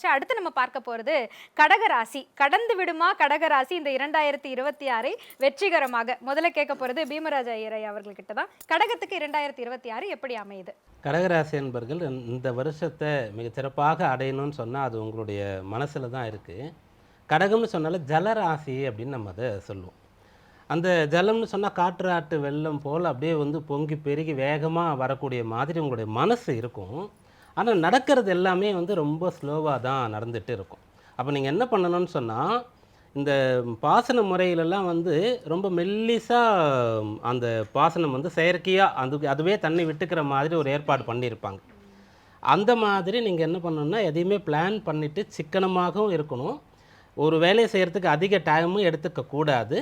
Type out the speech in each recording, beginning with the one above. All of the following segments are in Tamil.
சரி, அடுத்து நம்ம பார்க்க போகிறது கடகராசி. கடந்து விடுமா கடகராசி? இந்த இரண்டாயிரத்தி இருபத்தி ஆறை வெற்றிகரமாக. முதல்ல கேட்க போகிறது பீமராஜ ஐயரை அவர்கள்கிட்ட தான். கடகத்துக்கு இரண்டாயிரத்தி இருபத்தி ஆறு எப்படி அமையுது? கடகராசி என்பர்கள் இந்த வருஷத்தை மிக சிறப்பாக அடையணும்னு சொன்னால் அது உங்களுடைய மனசில் தான் இருக்குது கடகம்னு சொன்னாலே ஜலராசி அப்படின்னு நம்ம அதை சொல்லுவோம். அந்த ஜலம்னு சொன்னால் காற்றாட்டு வெள்ளம் போல் அப்படியே வந்து பொங்கி பெருகி வேகமாக வரக்கூடிய மாதிரி உங்களுடைய மனசு இருக்கும். ஆனால் நடக்கிறது எல்லாமே வந்து ரொம்ப ஸ்லோவாக தான் நடந்துகிட்டு இருக்கும். அப்போ நீங்கள் என்ன பண்ணணும்னு சொன்னால் இந்த பாசன முறையிலெல்லாம் வந்து ரொம்ப மெல்லிசாக அந்த பாசனம் வந்து செயற்கையாக அது அதுவே தண்ணி விட்டுக்கிற மாதிரி ஒரு ஏற்பாடு பண்ணியிருப்பாங்க. அந்த மாதிரி நீங்கள் என்ன பண்ணணும்னா எதையுமே பிளான் பண்ணிவிட்டு சிக்கனமாகவும் இருக்கணும். ஒரு வேலையை செய்கிறதுக்கு அதிக டைமும் எடுத்துக்கக்கூடாது.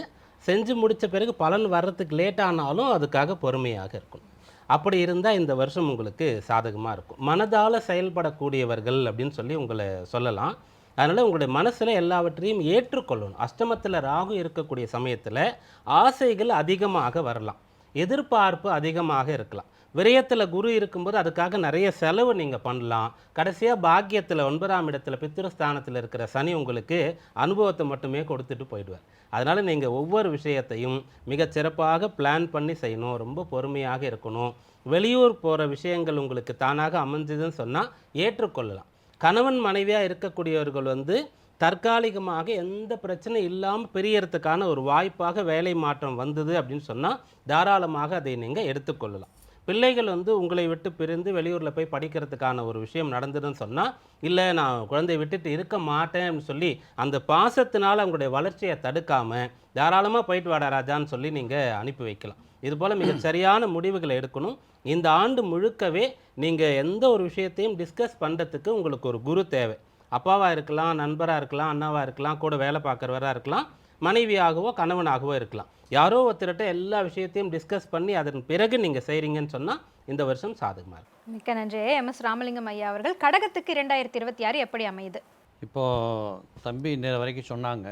செஞ்சு முடித்த பிறகு பலன் வர்றதுக்கு லேட் ஆனாலும் அதுக்காக பொறுமையாக இருக்கணும். அப்படி இருந்தால் இந்த வருஷம் உங்களுக்கு சாதகமாக இருக்கும். மனதால் செயல்படக்கூடியவர்கள் அப்படின்னு சொல்லி உங்களை சொல்லலாம். அதனால் உங்களுடைய மனசில் எல்லாவற்றையும் ஏற்றுக்கொள்ளணும். அஷ்டமத்தில் ராகு இருக்கக்கூடிய சமயத்தில் ஆசைகள் அதிகமாக வரலாம். எதிர்பார்ப்பு அதிகமாக இருக்கலாம். விரயத்தில் குரு இருக்கும்போது அதுக்காக நிறைய செலவு நீங்கள் பண்ணலாம். கடைசியாக பாக்கியத்தில் ஒன்பதாம் இடத்துல பித்திருஸ்தானத்தில் இருக்கிற சனி உங்களுக்கு அனுபவத்தை மட்டுமே கொடுத்துட்டு போயிடுவார். அதனால் நீங்கள் ஒவ்வொரு விஷயத்தையும் மிகச் சிறப்பாக பிளான் பண்ணி செய்யணும். ரொம்ப பொறுமையாக இருக்கணும். வெளியூர் போகிற விஷயங்கள் உங்களுக்கு தானாக அமைஞ்சதுன்னு சொன்னால் ஏற்றுக்கொள்ளலாம். கணவன் மனைவியாக இருக்கக்கூடியவர்கள் வந்து தற்காலிகமாக எந்த பிரச்சனை இல்லாமல் பெரியறதுக்கான ஒரு வாய்ப்பாக வேலை மாற்றம் வந்தது அப்படின்னு சொன்னால் தாராளமாக அதை நீங்கள் எடுத்துக்கொள்ளலாம் பிள்ளைகள் வந்து உங்களை விட்டு பிரிந்து வெளியூரில் போய் படிக்கிறதுக்கான ஒரு விஷயம் நடந்ததுன்னு சொன்னால் இல்லை நான் குழந்தையை விட்டுட்டு இருக்க மாட்டேன்னு சொல்லி அந்த பாசத்தினால் அவங்களுடைய வளர்ச்சியை தடுக்காமல் தாராளமாக போயிட்டு வாடா ராஜான்னு சொல்லி நீங்கள் அனுப்பி வைக்கலாம். இதுபோல் மிக சரியான முடிவுகளை எடுக்கணும். இந்த ஆண்டு முழுக்கவே நீங்கள் எந்த ஒரு விஷயத்தையும் டிஸ்கஸ் பண்ணுறதுக்கு உங்களுக்கு ஒரு குரு தேவை. அப்பாவாக இருக்கலாம் நண்பராக இருக்கலாம் அண்ணாவாக இருக்கலாம் கூட வேலை பார்க்குறவராக இருக்கலாம் மனைவியாகவோ கணவனாகவோ இருக்கலாம். யாரோ ஒருத்தர்கிட்ட எல்லா விஷயத்தையும் டிஸ்கஸ் பண்ணி அதன் பிறகு நீங்கள் செய்கிறீங்கன்னு சொன்னால் இந்த வருஷம் சாதகமாக இருக்கும். மிக்க நன்றி. எம் எஸ் ராமலிங்கம் ஐயா அவர்கள் கடகத்துக்கு இரண்டாயிரத்தி இருபத்தி ஆறு எப்படி அமையுது? இப்போது தம்பி இன்ன வரைக்கும் சொன்னாங்க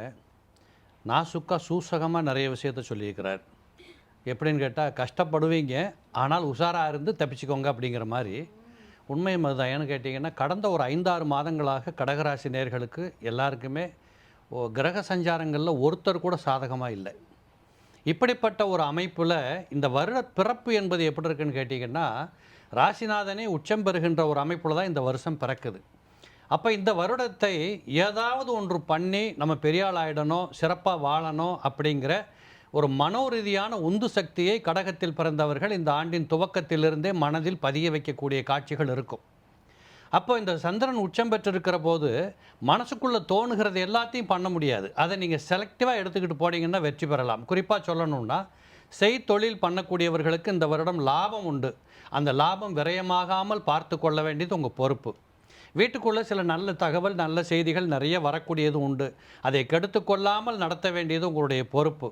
நாசுக்கா சூசகமாக நிறைய விஷயத்த சொல்லியிருக்கிறார். எப்படின்னு கேட்டால் கஷ்டப்படுவீங்க ஆனால் உஷாராக இருந்து தப்பிச்சுக்கோங்க அப்படிங்கிற மாதிரி. உண்மையும் அதுதான். ஏன்னு கேட்டிங்கன்னா கடந்த ஒரு ஐந்தாறு மாதங்களாக கடகராசி நேர்களுக்கு எல்லாருக்குமே ஓ- கிரக சஞ்சாரங்களில் ஒருத்தர் கூட சாதகமாக இல்லை. இப்படிப்பட்ட ஒரு அமைப்பில் இந்த வருட பிறப்பு என்பது எப்படி இருக்குன்னு கேட்டிங்கன்னா ராசிநாதனே உச்சம் பெறுகின்ற ஒரு அமைப்பில் தான் இந்த வருஷம் பிறக்குது. அப்போ இந்த வருடத்தை ஏதாவது ஒன்று பண்ணி நம்ம பெரியாள் ஆகிடணும் சிறப்பாக வாழணும் அப்படிங்கிற ஒரு மனோரீதியான உந்து சக்தியை கடகத்தில் பிறந்தவர்கள் இந்த ஆண்டின் துவக்கத்திலிருந்தே மனதில் பதிய வைக்கக்கூடிய காட்சிகள் இருக்கும். அப்போ இந்த சந்திரன் உச்சம் பெற்றிருக்கிற போது மனசுக்குள்ளே தோணுகிறது எல்லாத்தையும் பண்ண முடியாது. அதை நீங்கள் செலக்டிவாக எடுத்துக்கிட்டு போனீங்கன்னா வெற்றி பெறலாம். குறிப்பாக சொல்லணும்னா செய்தொழில் பண்ணக்கூடியவர்களுக்கு இந்த வருடம் லாபம் உண்டு. அந்த லாபம் விரயமாகாமல் பார்த்து கொள்ள வேண்டியது உங்கள் பொறுப்பு. வீட்டுக்குள்ளே சில நல்ல தகவல் நல்ல செய்திகள் நிறைய வரக்கூடியது உண்டு. அதை கெடுத்து கொள்ளாமல் நடத்த வேண்டியது உங்களுடைய பொறுப்பு.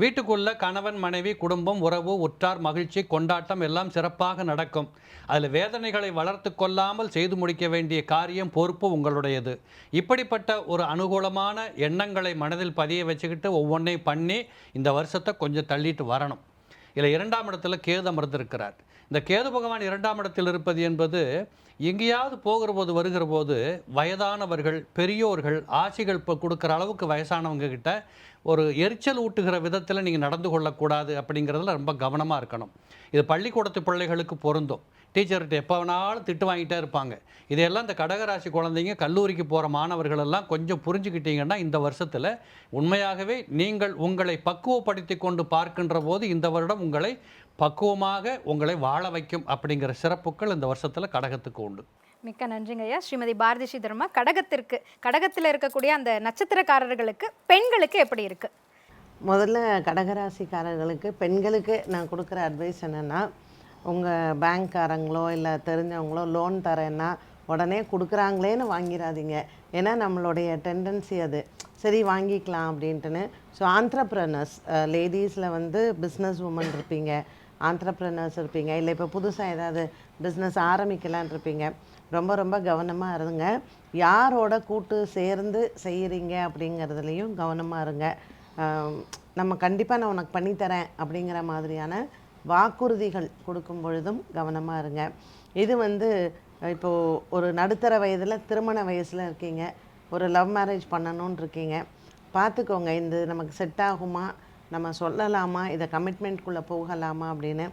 வீட்டுக்குள்ள கணவன் மனைவி குடும்பம் உறவு உற்றார் மகிழ்ச்சி கொண்டாட்டம் எல்லாம் சிறப்பாக நடக்கும். அதில் வேதனைகளை வளர்த்து கொள்ளாமல் செய்து முடிக்க வேண்டிய காரியம் பொறுப்பு உங்களுடையது. இப்படிப்பட்ட ஒரு அனுகூலமான எண்ணங்களை மனதில் பதிய வச்சுக்கிட்டு ஒவ்வொன்றையும் பண்ணி இந்த வருஷத்தை கொஞ்சம் தள்ளிட்டு வரணும். இதில் இரண்டாம் இடத்துல கேது அமர்ந்திருக்கிறார். இந்த கேது பகவான் இரண்டாம் இடத்தில் இருப்பது என்பது எங்கேயாவது போகிற போது வருகிற போது வயதானவர்கள் பெரியோர்கள் ஆட்சிகள் இப்போ கொடுக்குற அளவுக்கு வயசானவங்க கிட்ட ஒரு எரிச்சல் ஊட்டுகிற விதத்தில் நீங்கள் நடந்து கொள்ளக்கூடாது அப்படிங்கிறதுல ரொம்ப கவனமாக இருக்கணும். இது பள்ளிக்கூடத்து பிள்ளைகளுக்கு பொருந்தும். டீச்சர்கிட்ட எப்போ வேணாலும் திட்டு வாங்கிட்டே இருப்பாங்க. இதையெல்லாம் இந்த கடகராசி குழந்தைங்க கல்லூரிக்கு போகிற மாணவர்கள் எல்லாம் கொஞ்சம் புரிஞ்சுக்கிட்டீங்கன்னா இந்த வருஷத்தில் உண்மையாகவே நீங்கள் உங்களை பக்குவப்படுத்தி கொண்டு பார்க்கின்ற போது இந்த வருடம் உங்களை பக்குவமாக உங்களை வாழ வைக்கும் அப்படிங்கிற சிறப்புகள் இந்த வருஷத்தில் கடகத்துக்கு உண்டு. மிக்க நன்றிங்க ஐயா. ஸ்ரீமதி பாரதி ஸ்ரீதர்மா கடகத்திற்கு கடகத்தில் இருக்கக்கூடிய அந்த நட்சத்திரக்காரர்களுக்கு பெண்களுக்கு எப்படி இருக்கு? முதல்ல கடகராசிக்காரர்களுக்கு பெண்களுக்கு நான் கொடுக்குற அட்வைஸ் என்னென்னா உங்கள் பேங்க்காரங்களோ இல்லை தெரிஞ்சவங்களோ லோன் தரேன்னா உடனே கொடுக்குறாங்களேன்னு வாங்கிடாதீங்க ஏன்னா நம்மளுடைய டெண்டன்சி அது. சரி வாங்கிக்கலாம் அப்படின்ட்டுன்னு. ஸோ ஆண்ட்ரப்ரனர்ஸ் லேடிஸில் வந்து பிஸ்னஸ் உமன் இருப்பீங்க. ஆண்ட்ரப்ரனர்ஸ் இருப்பீங்க. இல்லை இப்போ புதுசாக ஏதாவது பிஸ்னஸ் ஆரம்பிக்கலான் இருப்பீங்க ரொம்ப ரொம்ப கவனமாக இருங்க. யாரோட கூட்டு சேர்ந்து செய்கிறீங்க அப்படிங்கிறதுலையும் கவனமாக இருங்க. நம்ம கண்டிப்பாக நான் உனக்கு பண்ணித்தரேன் அப்படிங்கிற மாதிரியான வாக்குறுதிகள் கொடுக்கும் பொழுதும் கவனமாக இருங்க. இது வந்து இப்போது ஒரு நடுத்தர வயதில் திருமண வயசில் இருக்கீங்க. ஒரு லவ் மேரேஜ் பண்ணணும்னு இருக்கீங்க பார்த்துக்கோங்க இந்த நமக்கு செட் ஆகுமா? நம்ம சொல்லலாமா? இதை கமிட்மெண்ட்குள்ளே போகலாமா அப்படின்னு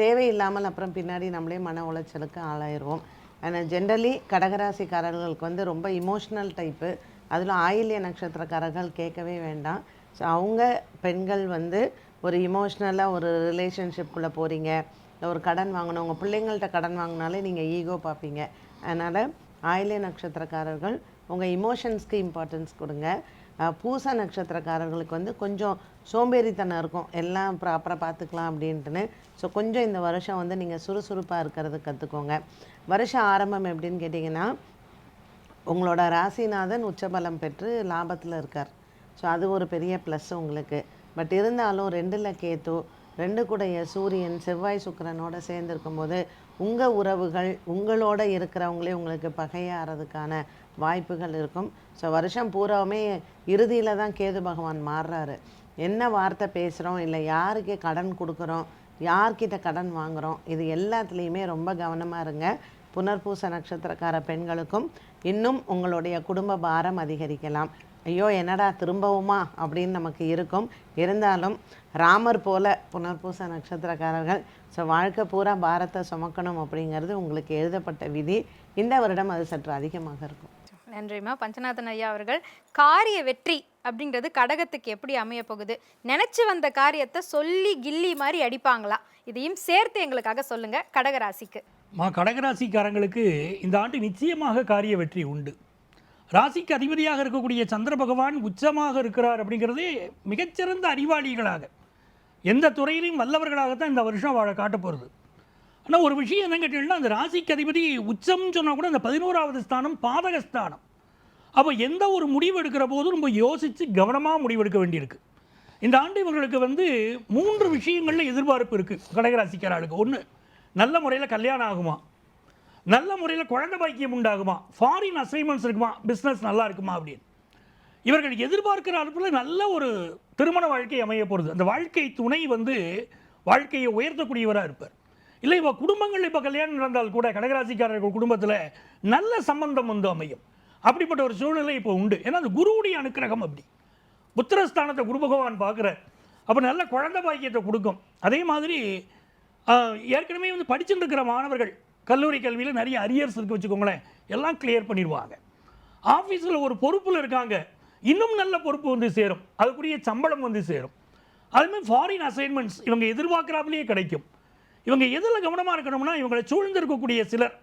தேவையில்லாமல் அப்புறம் பின்னாடி நம்மளே மன உளைச்சலுக்கு ஆளாயிருவோம். ஆனால் ஜென்ரலி கடகராசிக்காரர்களுக்கு வந்து ரொம்ப இமோஷ்னல் டைப்பு அதில் ஆயில்ய நட்சத்திரக்காரர்கள் கேட்கவே வேண்டாம். ஸோ அவங்க பெண்கள் வந்து ஒரு இமோஷ்னலாக ஒரு ரிலேஷன்ஷிப்குள்ளே போகிறீங்க இல்லை ஒரு கடன் வாங்கணும். உங்கள் பிள்ளைங்கள்ட்ட கடன் வாங்கினாலே நீங்கள் ஈகோ பார்ப்பீங்க. அதனால் ஆயில்ய நட்சத்திரக்காரர்கள் உங்கள் இமோஷன்ஸ்க்கு இம்பார்ட்டன்ஸ் கொடுங்க. பூச நட்சத்திரக்காரர்களுக்கு வந்து கொஞ்சம் சோம்பேறித்தனம் இருக்கும். எல்லாம் ப்ராப்பராக பார்த்துக்கலாம் அப்படின்ட்டுன்னு. ஸோ கொஞ்சம் இந்த வருஷம் வந்து நீங்கள் சுறுசுறுப்பாக இருக்கிறது கற்றுக்கோங்க வருஷம் ஆரம்பம் எப்படின்னு கேட்டிங்கன்னா உங்களோட ராசிநாதன் உச்சபலம் பெற்று லாபத்தில் இருக்கார். ஸோ அது ஒரு பெரிய ப்ளஸ் உங்களுக்கு. பட் இருந்தாலும் ரெண்டில் கேத்து ரெண்டு கூடைய சூரியன் செவ்வாய் சுக்கிரனோட சேர்ந்துருக்கும்போது உங்கள் உறவுகள் உங்களோட இருக்கிறவங்களே உங்களுக்கு பகையாறதுக்கான வாய்ப்புகள் இருக்கும். ஸோ வருஷம் பூராவுமே இறுதியில் தான் கேது பகவான் மாறுறாரு. என்ன வார்த்தை பேசுகிறோம் இல்லை யாருக்கு கடன் கொடுக்குறோம் யார்கிட்ட கடன் வாங்குகிறோம் இது எல்லாத்துலேயுமே ரொம்ப கவனமாக இருங்க. புனர்பூச நட்சத்திரக்கார பெண்களுக்கும் இன்னும் உங்களுடைய குடும்ப பாரம் அதிகரிக்கலாம். ஐயோ என்னடா திரும்பவுமா? அப்படின்னு நமக்கு இருக்கும். இருந்தாலும் ராமர் போல புனர்பூச நட்சத்திரக்காரர்கள் ஸோ வாழ்க்கை பூரா பாரத்தை சுமக்கணும் அப்படிங்கிறது உங்களுக்கு எழுதப்பட்ட விதி. இந்த வருடம் அது சற்று அதிகமாக இருக்கும். நன்றிம்மா பஞ்சநாதன் ஐயா அவர்கள் காரிய வெற்றி அப்படிங்கிறது கடகத்துக்கு எப்படி அமைய போகுது? நினைச்சு வந்த காரியத்தை சொல்லி கில்லி மாதிரி அடிப்பாங்களா? இதையும் சேர்த்து எங்களுக்காக சொல்லுங்க. கடகராசிக்கு. மா கடகராசிக்காரங்களுக்கு இந்த ஆண்டு நிச்சயமாக காரிய வெற்றி உண்டு. ராசிக்கு அதிபதியாக இருக்கக்கூடிய சந்திர பகவான் உச்சமாக இருக்கிறார் அப்படிங்கிறதே மிகச்சிறந்த அறிவாளிகளாக. எந்த துறையிலையும் வல்லவர்களாகத்தான் இந்த வருஷம் வாழ காட்ட போகிறது ஆனால் ஒரு விஷயம் என்ன கேட்டீங்கன்னா அந்த ராசிக்கு அதிபதி உச்சம்னு சொன்னால் கூட அந்த பதினோராவது ஸ்தானம் பாதகஸ்தானம். அப்போ எந்த ஒரு முடிவு எடுக்கிற போதும் ரொம்ப யோசித்து கவனமாக முடிவெடுக்க வேண்டியிருக்கு. இந்த ஆண்டு இவர்களுக்கு வந்து மூன்று விஷயங்களில் எதிர்பார்ப்பு இருக்குது கடகராசிக்காரர்களுக்கு. ஒன்று நல்ல முறையில் கல்யாணம் ஆகுமா? நல்ல முறையில் குழந்தை பாக்கியம் உண்டாகுமா? ஃபாரின் அசைன்மெண்ட்ஸ் இருக்குமா? பிஸ்னஸ் நல்லா இருக்குமா அப்படின்னு. இவர்கள் எதிர்பார்க்கிற அளவில் நல்ல ஒரு திருமண வாழ்க்கை அமைய போகிறது அந்த வாழ்க்கை துணை வந்து வாழ்க்கையை உயர்த்தக்கூடியவராக இருப்பார். இல்லை இப்போ குடும்பங்கள் இப்போ கல்யாணம் நடந்தால் கூட கடகராசிக்காரர்கள் குடும்பத்தில் நல்ல சம்பந்தம் வந்து அமையும். அப்படிப்பட்ட ஒரு சூழ்நிலை இப்போ உண்டு. ஏன்னா அந்த குருவுடைய அனுக்கிரகம் அப்படி. புத்திரஸ்தானத்தை குரு பகவான் பார்க்குறார். அப்போ நல்ல குழந்தை பாக்கியத்தை கொடுக்கும். அதே மாதிரி ஏற்கனவே வந்து படிச்சுட்டு இருக்கிற மாணவர்கள் கல்லூரி கல்வியில் நிறைய அரியர்ஸ் இருக்கு வச்சுக்கோங்களேன். எல்லாம் கிளியர் பண்ணிடுவாங்க. ஆஃபீஸில் ஒரு பொறுப்பில் இருக்காங்க. இன்னும் நல்ல பொறுப்பு வந்து சேரும். அதுக்குரிய சம்பளம் வந்து சேரும். அதுமாதிரி ஃபாரின் அசைன்மெண்ட்ஸ் இவங்க எதிர்பார்க்குறாப்புலேயே கிடைக்கும். இவங்க எதில் கவனமாக இருக்கணும்னா இவங்களை சூழ்ந்திருக்கக்கூடிய சிலர்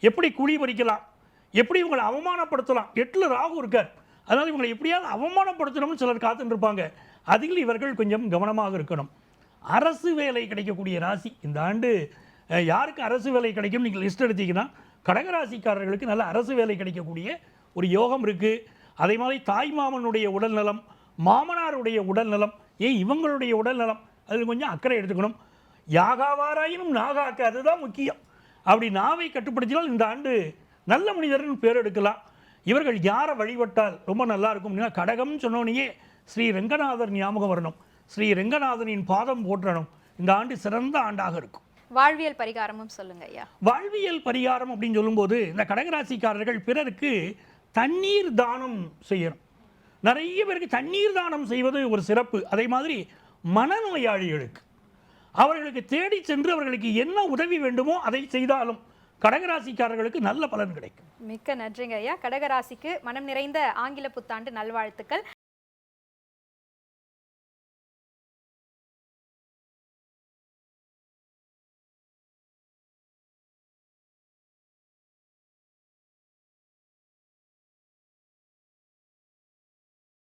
எப்படி குழி பறிக்கலாம் எப்படி இவங்களை அவமானப்படுத்தலாம். எட்டில் ராகு இருக்கார். அதனால் இவங்களை எப்படியாவது அவமானப்படுத்தணும்னு சிலர் காத்துட்டு இருப்பாங்க அதில் இவர்கள் கொஞ்சம் கவனமாக இருக்கணும். அரசு வேலை கிடைக்கக்கூடிய ராசி இந்த ஆண்டு யாருக்கு அரசு வேலை கிடைக்கும்? நீங்கள் லிஸ்ட் எடுத்தீங்கன்னா கடகராசிக்காரர்களுக்கு நல்ல அரசு வேலை கிடைக்கக்கூடிய ஒரு யோகம் இருக்குது அதே மாதிரி தாய் மாமனுடைய உடல்நலம் மாமனாருடைய உடல்நலம் ஏன் இவங்களுடைய உடல்நலம் அதில் கொஞ்சம் அக்கறை எடுத்துக்கணும். யாகாவாராயினும் நாகாக்க அதுதான் முக்கியம். அப்படி நாவை கட்டுப்படுத்தினால் இந்த ஆண்டு நல்ல மனிதர்னு பேர் எடுக்கலாம். இவர்கள் யாரை வழிபட்டால் ரொம்ப நல்லா இருக்கும். அப்படின்னா கடகம் சொன்னோனையே ஸ்ரீ ரெங்கநாதர் ஞாபகம் வரணும். ஸ்ரீ ரெங்கநாதனின் பாதம் போற்றணும். இந்த ஆண்டு சிறந்த ஆண்டாக இருக்கும். வாழ்வியல் பரிகாரமும் சொல்லுங்க ஐயா. வாழ்வியல் பரிகாரம் அப்படின்னு சொல்லும்போது இந்த கடகராசிக்காரர்கள் பிறருக்கு தண்ணீர் தானம் செய்யணும். நிறைய பேருக்கு தண்ணீர் தானம் செய்வது ஒரு சிறப்பு. அதே மாதிரி மனநோயாளிகளுக்கு. அவர்களுக்கு தேடி சென்று அவர்களுக்கு என்ன உதவி வேண்டுமோ அதை செய்தாலும் கடகராசிக்காரர்களுக்கு நல்ல பலன் கிடைக்கும். மிக்க நன்றிங்க ஐயா. கடகராசிக்கு மனம் நிறைந்த ஆங்கில புத்தாண்டு நல்வாழ்த்துக்கள்.